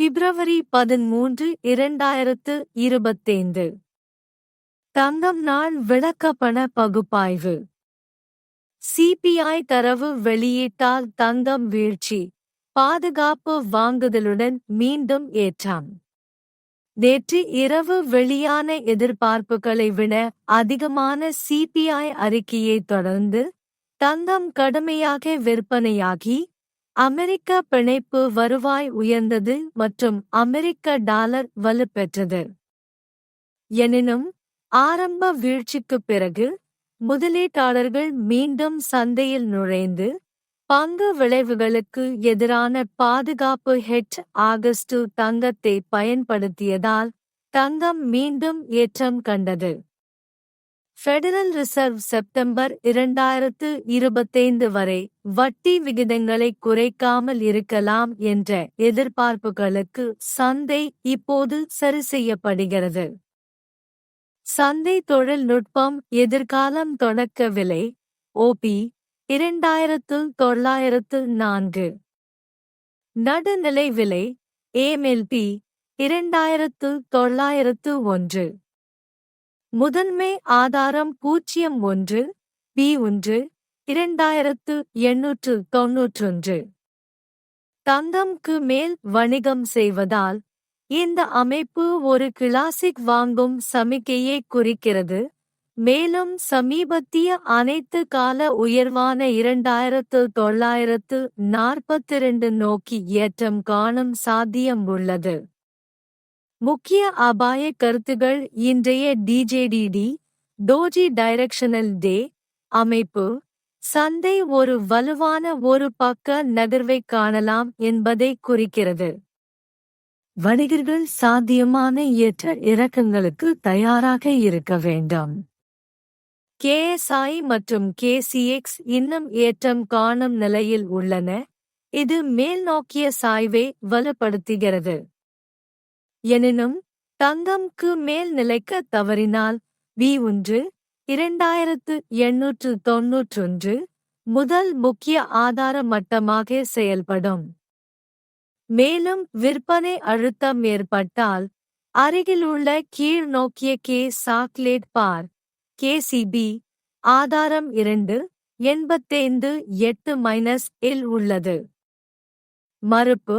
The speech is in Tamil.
பிப்ரவரி பதிமூன்று இரண்டாயிரத்து இருபத்தைந்து. தங்கம் நாள் விளக்கப்பண பகுப்பாய்வு. சிபிஐ தரவு வெளியிட்டால் தங்கம் வீழ்ச்சி. பாதுகாப்பு வாங்குதலுடன் மீண்டும் ஏற்றம். நேற்று இரவு வெளியான எதிர்பார்ப்புகளை விட அதிகமான சிபிஐ அறிக்கையை தொடர்ந்து தங்கம் கடுமையாக விற்பனையாகி அமெரிக்க பிணைப்பு வருவாய் உயர்ந்தது மற்றும் அமெரிக்க டாலர் வலுப்பெற்றது. எனினும் ஆரம்ப வீழ்ச்சிக்குப் பிறகு முதலீட்டாளர்கள் மீண்டும் சந்தையில் நுழைந்து பங்கு விளைவுகளுக்கு எதிரான பாதுகாப்பு ஹெட் ஆகஸ்டு தங்கத்தை பயன்படுத்தியதால் தங்கம் மீண்டும் ஏற்றம் கண்டது. ஃபெடரல் ரிசர்வ் செப்டம்பர் இரண்டாயிரத்து இருபத்தைந்து வரை வட்டி விகிதங்களை குறைக்காமல் இருக்கலாம் என்ற எதிர்பார்ப்புகளுக்கு சந்தை இப்போது சரி செய்யப்படுகிறது. சந்தை தொழில்நுட்பம் எதிர்காலம் தொடக்க விலை ஓபி இரண்டாயிரத்து தொள்ளாயிரத்து நான்கு. நடுநிலை விலை ஏமெல்பி இரண்டாயிரத்து தொள்ளாயிரத்து ஒன்று. முதன்மை ஆதாரம் பூஜ்ஜியம் ஒன்று பி ஒன்று இரண்டாயிரத்து எண்ணூற்று தொன்னூற்றொன்று தங்கம்க்கு மேல் வணிகம் செய்வதால் இந்த அமைப்பு ஒரு கிளாசிக் வாங்கும் சமிக்கையை குறிக்கிறது. மேலும் சமீபத்திய அனைத்து கால உயர்வான இரண்டாயிரத்து தொள்ளாயிரத்து நாற்பத்திரண்டு நோக்கி ஏற்றம் காணும் சாத்தியம் உள்ளது. முக்கிய அபாய கருத்துகள் இன்றைய டிஜேடிடி டோஜி டைரக்ஷனல் டே அமைப்பு சந்தை ஒரு வலுவான ஒரு பக்க நகர்வை காணலாம் என்பதை குறிக்கிறது. வணிகர்கள் சாத்தியமான ஏற்ற இறக்கங்களுக்கு தயாராக இருக்க வேண்டும். கேஎஸ்ஐ மற்றும் கேசிஎக்ஸ் இன்னும் ஏற்றம் காணும் நிலையில் உள்ளன. இது மேல்நோக்கிய சாய்வை வலுப்படுத்துகிறது. எனினும் தங்கம்க்கு மேல் நிலைக்க தவறினால் வி ஒன்று இரண்டாயிரத்து எண்ணூற்று தொன்னூற்றொன்று முதல் முக்கிய ஆதார மட்டமாக செயல்படும். மேலும் விற்பனை அழுத்தம் ஏற்பட்டால் அருகிலுள்ள கீழ் நோக்கிய கே சாக்லேட் பார் கேசிபி ஆதாரம் இரண்டு எண்பத்தைந்து எட்டு மைனஸ் இல் உள்ளது. மறுப்பு